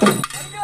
Obrigado.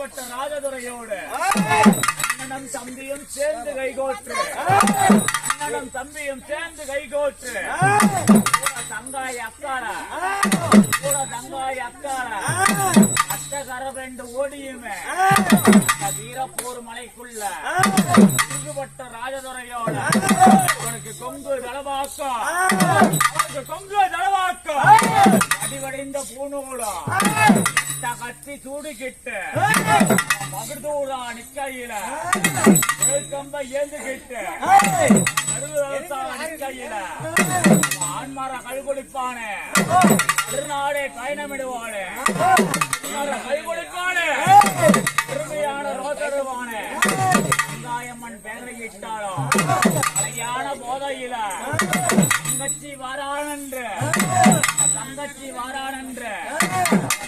நகரிலே ராஜதுரையோடு அண்ணனும் தம்பியும் சேர்ந்து கைகோற்று. அண்ணனும் தம்பியும் சேர்ந்து கைகோற்று. தங்காய் அக்காரா கூட தங்காய் அக்காரா அத்தகர ரெண்டு ஓடியுமே. வீரப்போர் வீரப்பூர் மலைக்குள்ள விருதுபட்ட ராஜதுரையோட உனக்கு கொங்கு தளவாக்கம். உனக்கு கொங்கு தளவாக்கம். அடிவடைந்த பூநூலம் கத்தி சூடிக்கிட்டு மகிழ்ந்தூரா நிக்கையில கம்ப ஏந்துக்கிட்டு கருவரசா நிக்கையில ஆண்மார கழுகுடிப்பானே திருநாடே பயணமிடுவானே கைகொடுப்பானே பெருமையான ரோதருவானே வெங்காயம்மன் பேரையிட்டாலும் அழகான போதையில. தங்கச்சி வாரானன்று. தங்கச்சி வாரானன்று.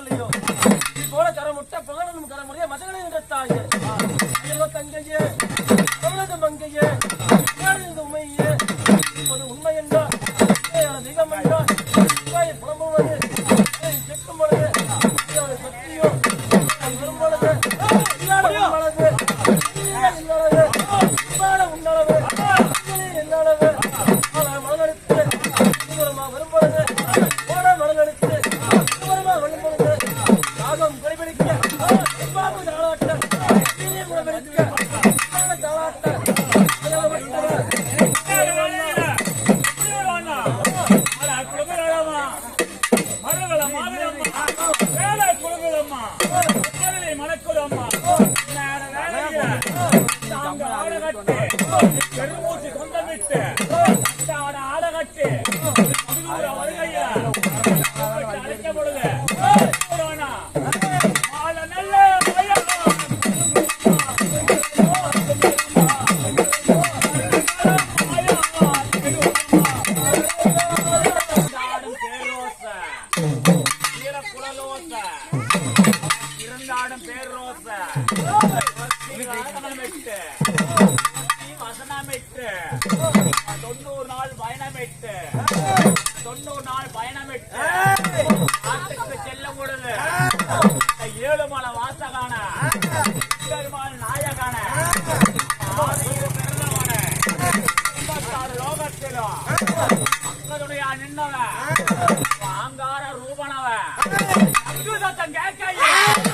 ஜாதகம் இது போல கரமுட்ட பகலும் கரமுறைய மதகளை என்ற தாயே ஐயோ தங்கையே. Woo! தொண்ணூறு நாள் பயணமிட்டு தொண்ணூறு நாள் பயணமிட்டு நாட்டுக்கு செல்ல கூடது ஏழு மலை வாசகான நாயகான லோகத்திலும் மக்களுடைய நின்னவன். ஆங்கார ரூபனவன். அங்குதத்தன் கேட்க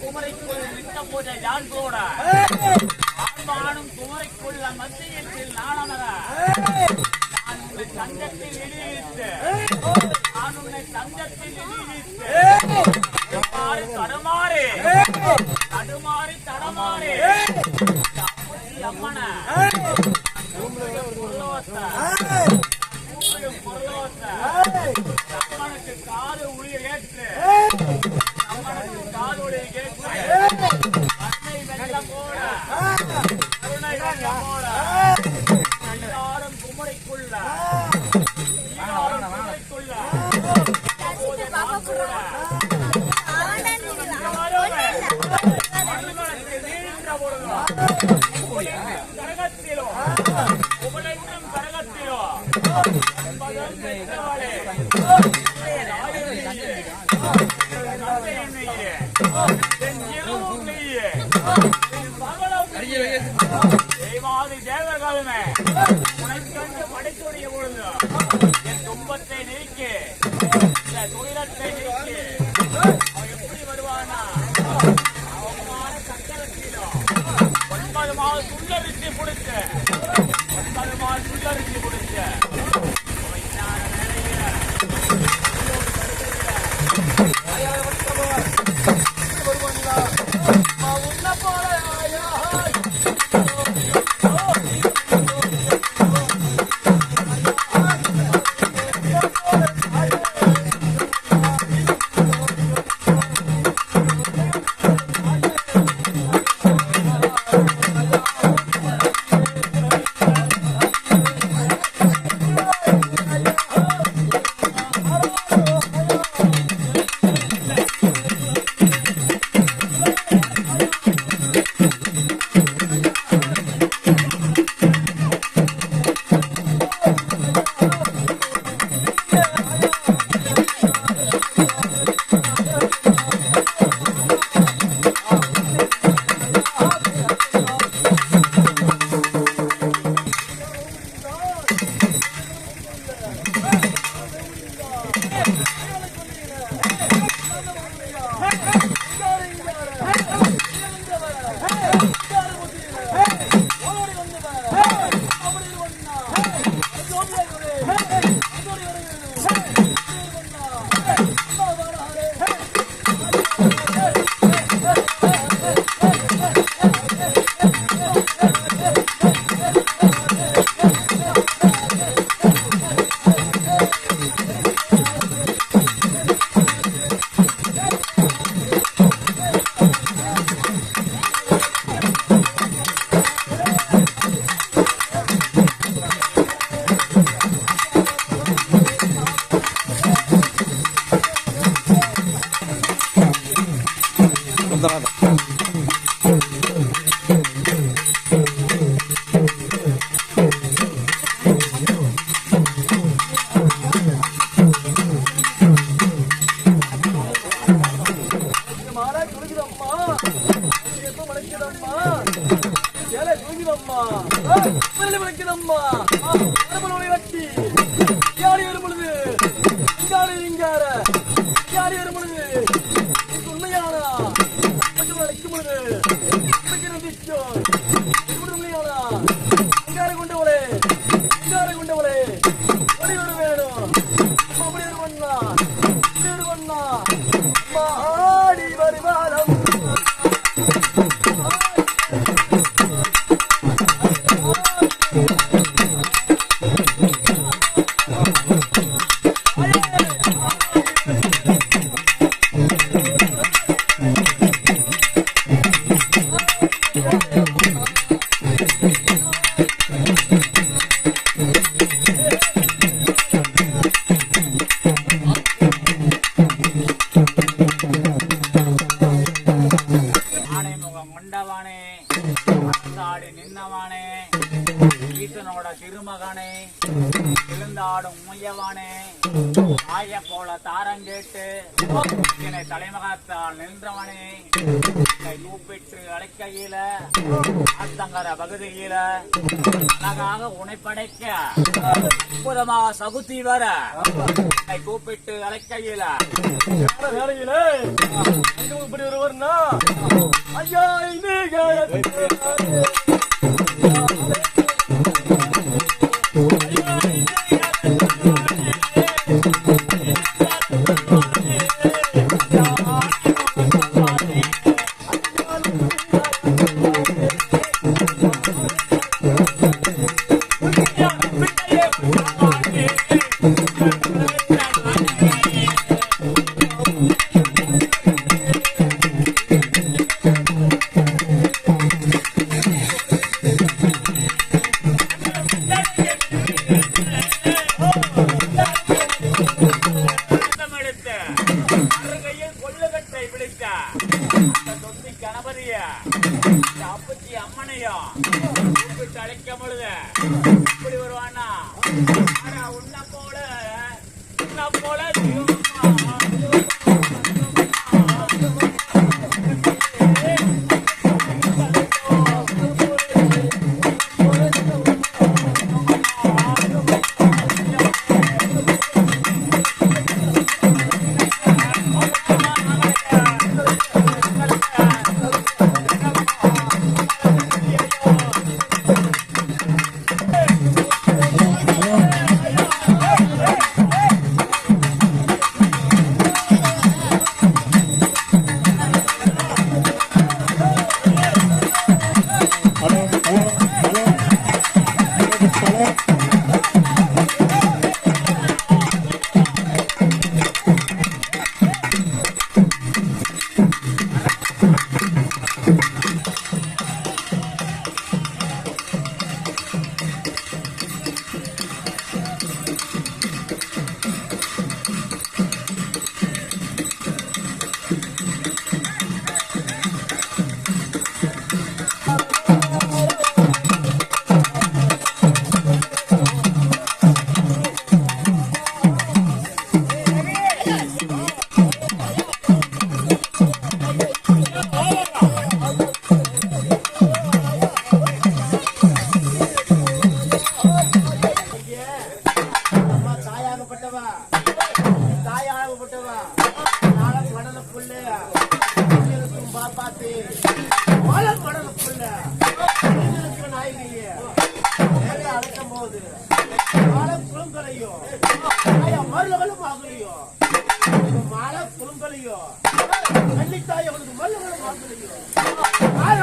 குமரைக்குள் நிற்க போத யான் கூட ஆண்பானும் குமரைக்குள்ள மத்தியில் ஒன்பது மாதம் சுள்ளரிசி முடிச்சு ஒன்பது மாதம் சுள்ளரிசி முடிச்சு الخضر هذا. மண்டவானே. சாடி நின்னவானே. விஷ்ணனோட சிறுமகனே எழுந்தாடும் உமையவானே ஆய போல தாரம் கேட்டு என்னை தலைமகத்தால் நின்றவனே கூப்பிட்டு அழைக்கையில அத்தங்கர பகுதியில அழகாக உனை படைக்க சகுத்தி வர என்னை கூப்பிட்டு அழைக்கையில. வேலையில இப்படி ஒருவர்னா ஐயா தெரியும். கூப்பிட்டு அழைக்கும் வருவானா ஆனா உன்ன போல உன்ன உங்களுக்கு மல்லு மழை